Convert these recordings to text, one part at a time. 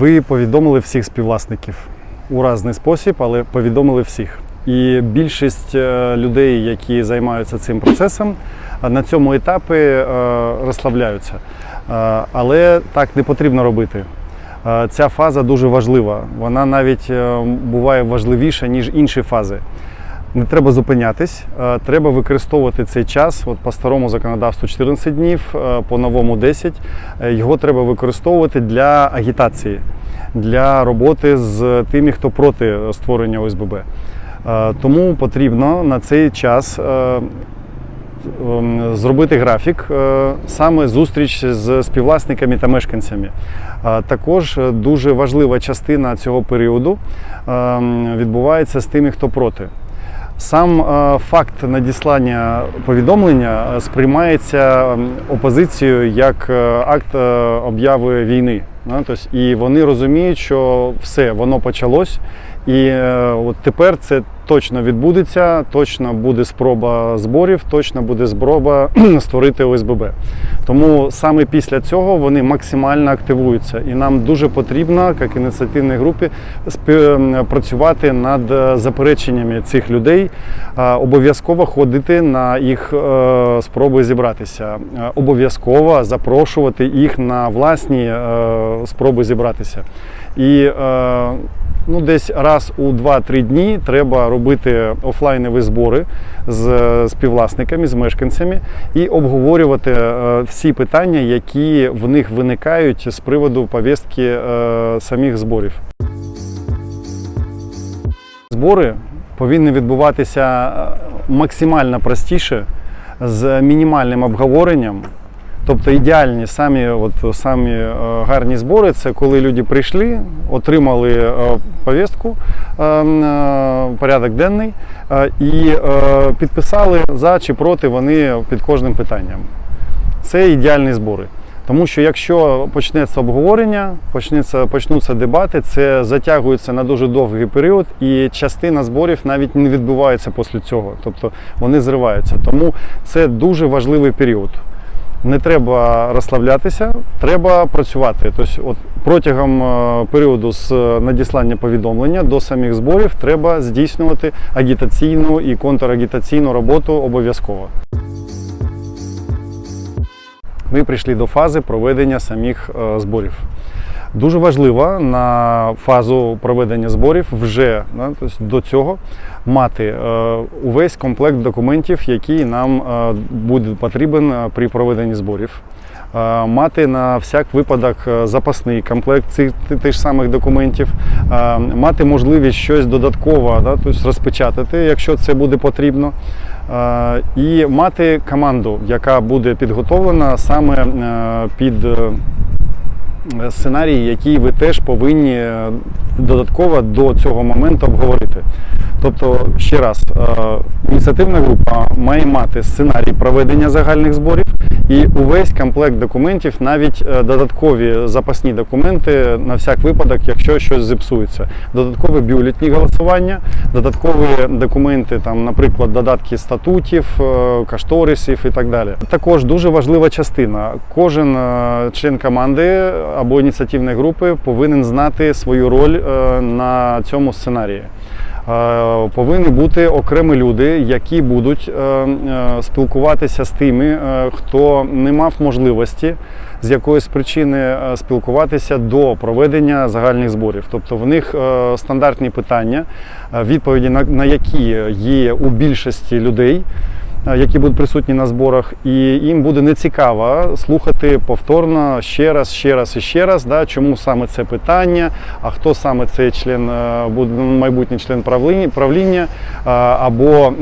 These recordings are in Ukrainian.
Ви повідомили всіх співвласників у різний спосіб, але повідомили всіх. І більшість е, людей, які займаються цим процесом, е, на цьому етапі е, розслабляються. Але так не потрібно робити. Ця фаза дуже важлива. Вона навіть буває важливіша, ніж інші фази. Не треба зупинятись, е, треба використовувати цей час. От по старому законодавству 14 днів, е, по новому 10. Е, Його треба використовувати для агітації, для роботи з тими, хто проти створення ОСББ. Тому потрібно на цей час ем, зробити графік, саме зустріч з співвласниками та мешканцями. Також дуже важлива частина цього періоду ем, відбувається з тими, хто проти. Сам е, факт надіслання повідомлення е, сприймається опозицією як е, акт обяви війни. І вони розуміють, що все, воно почалось, і от тепер це точно відбудеться, точно буде спроба зборів, точно буде спроба створити ОСББ. Тому саме після цього вони максимально активуються. І нам дуже потрібно, як ініціативній групі, працювати над е, запереченнями цих людей, обов'язково ходити на їх е, спроби зібратися, Е, обов'язково запрошувати їх на власні спроби зібратися. І ну, десь раз у 2-3 дні треба робити офлайнові збори з е, співвласниками, з мешканцями і обговорювати е, всі питання, які в них виникають з приводу повістки е, самих зборів. Збори повинні відбуватися максимально простіше, з мінімальним обговоренням. Тобто ідеальні самі, от, самі е, гарні збори це коли люди прийшли, отримали е, повістку, е, е, порядок денний е, і е, підписали за чи проти вони під кожним питанням. Це ідеальні збори. Тому що якщо почнеться обговорення, почнеться, почнуться дебати, це затягується на дуже довгий період, і частина зборів навіть не відбувається після цього. Тобто вони зриваються. Тому це дуже важливий період. Не треба розслаблятися, треба працювати. Тобто, от протягом е, періоду з надіслання повідомлення до самих зборів треба здійснювати агітаційну і контрагітаційну роботу обов'язково. Ми прийшли до фази проведення самих е, зборів. Дуже важливо на фазу проведення зборів вже тобто до цього мати е, увесь комплект документів, який нам е, буде потрібен е, при проведенні зборів. Мати на всяк випадок запасний комплект тих самих документів, мати можливість щось додатково да, тобто розпечатати, якщо це буде потрібно. І мати команду, яка буде підготовлена саме під сценарій, який ви теж повинні е, додатково до цього моменту обговорити. Тобто, ще раз, е, ініціативна група має мати сценарій проведення загальних зборів і увесь комплект документів, навіть е, додаткові запасні документи на всяк випадок, якщо щось зіпсується. Додаткові бюлетні голосування, додаткові документи, там, наприклад, додатки статутів, е, кашторисів і так далі. Також дуже важлива частина. Кожен член команди або ініціативної групи повинен знати свою роль на цьому сценарії. Е, Повинні бути окремі люди, які будуть е, е, спілкуватися з тими, е, хто не мав можливості з якоїсь причини е, спілкуватися до проведення загальних зборів. Тобто в них е, стандартні питання, е, відповіді на які є у більшості людей. Е, Які будуть присутні на зборах, і їм буде нецікаво слухати повторно ще раз, ще раз і ще раз, да, чому саме це питання, а хто саме цей член е, буде майбутній член правління, е, або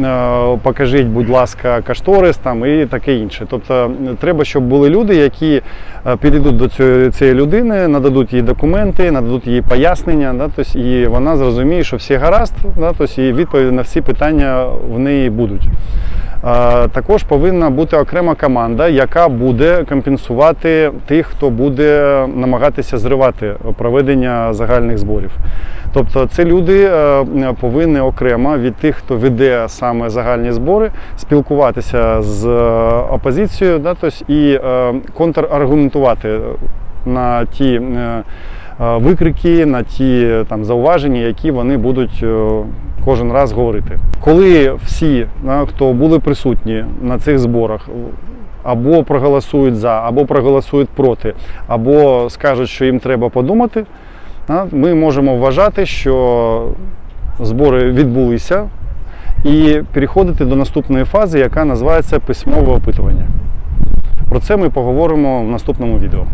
покажіть, будь ласка, кашторис там і таке інше. Тобто треба, щоб були люди, які підійдуть до цієї людини, нададуть їй документи, нададуть їй пояснення, да, тобто, і вона зрозуміє, що всі гаразд, да, тобто, і відповіді на всі питання в неї будуть. Також повинна бути окрема команда, яка буде компенсувати тих, хто буде намагатися зривати проведення загальних зборів. Тобто це люди е, повинні окремо від тих, хто веде саме загальні збори, спілкуватися з е, опозицією, да, тобто, і е, контраргументувати на ті викрики, на ті там зауваження, які вони будуть кожен раз говорити. Коли всі, хто були присутні на цих зборах, або проголосують за, або проголосують проти, або скажуть, що їм треба подумати, ми можемо вважати, що збори відбулися, і переходити до наступної фази, яка називається письмове опитування. Про це ми поговоримо в наступному відео.